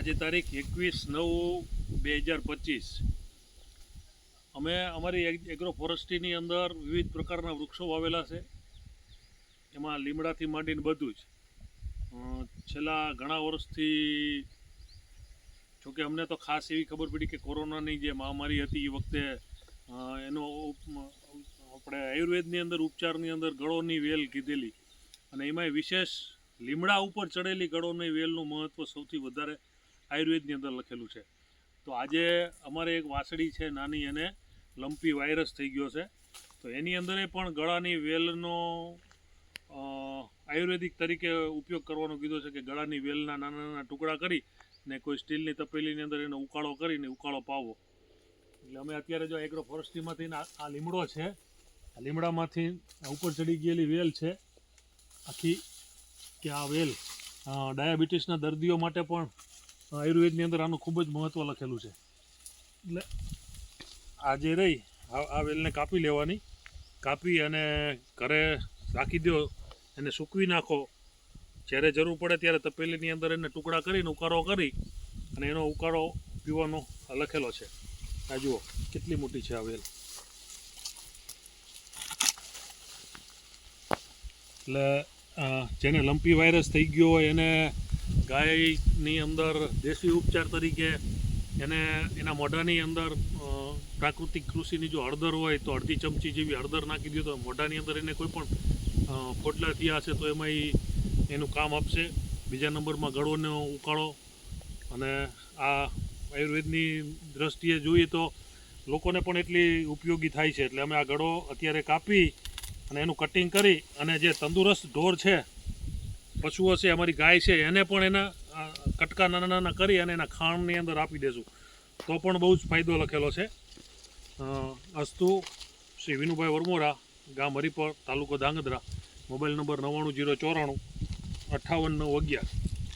આજે તારીખ એકવીસ નવ બે હજાર પચીસ. અમે અમારી એગ- એગ્રો ફોરેસ્ટ્રીની અંદર વિવિધ પ્રકારના વૃક્ષો વાવેલા છે. એમાં લીમડાથી માંડીને બધું જ. છેલ્લા ઘણા વર્ષથી જોકે અમને તો ખાસ એવી ખબર પડી કે કોરોનાની જે મહામારી હતી એ વખતે એનો આપણે આયુર્વેદની અંદર, ઉપચારની અંદર ગળોની વેલ કીધેલી. અને એમાંય વિશેષ લીમડા ઉપર ચડેલી ગળોની વેલનું મહત્ત્વ સૌથી વધારે આયુર્વેદની અંદર લખેલું છે. તો આજે અમારે એક વાસળી છે નાની, એને લંપી વાયરસ થઈ ગયો છે. તો એની અંદર પણ ગળાની વેલનો આયુર્વેદિક તરીકે ઉપયોગ કરવાનો કીધો છે કે ગળાની વેલના નાના નાના ટુકડા કરી ને કોઈ સ્ટીલની તપેલીની અંદર એનો ઉકાળો કરીને ઉકાળો પાવો એટલે અમે અત્યારે જો એગ્રો ફોરેસ્ટ્રીમાંથી આ લીમડો છે, આ લીમડામાંથી ઉપર ચડી ગયેલી વેલ છે, આખી કે આ વેલ ડાયાબિટીસના દર્દીઓ માટે પણ આયુર્વેદની અંદર આનું ખૂબ જ મહત્ત્વ લખેલું છે. એટલે આ જે રહી આ આ વેલને કાપી લેવાની. કાપી અને ઘરે રાખી દો એને સૂકવી નાખો. જ્યારે જરૂર પડે ત્યારે તપેલીની અંદર એને ટુકડા કરીને ઉકાળો કરી અને એનો ઉકાળો પીવાનો લખેલો છે. આ જુઓ કેટલી મોટી છે આ વેલ. એટલે જેને લંપી વાયરસ થઈ ગયો હોય એને ગાયની અંદર દેશી ઉપચાર તરીકે એને એના મોઢાની અંદર પ્રાકૃતિક કૃષિની જો હળદર હોય તો અડધી ચમચી જેવી હળદર નાખી દો તો મોઢાની અંદર એને કોઈ પણ ખોટલા થયા હશે તો એમાં એનું કામ આપશે. બીજા નંબરમાં ગળોનો ઉકાળો અને આ આયુર્વેદની દ્રષ્ટિએ જોઈએ તો લોકોને પણ એટલી ઉપયોગી થાય છે. એટલે અમે આ ગળો અત્યારે કાપી અને એનું કટિંગ કરી અને જે તંદુરસ્ત ઢોર છે પશુઓ છે, અમારી ગાય છે, એને પણ એના કટકા નાના નાના કરી અને એના ખાણની અંદર આપી દેશું. તો પણ બહુ જ ફાયદો લખેલો છે. અસ્તુ શ્રી વિનુભાઈ વરમોરા, ગામ હરિપર, તાલુકો ધાંગધ્રા, મોબાઈલ નંબર નવ્વાણું જીરો ચોરાણું અઠ્ઠાવન નવ અગિયાર.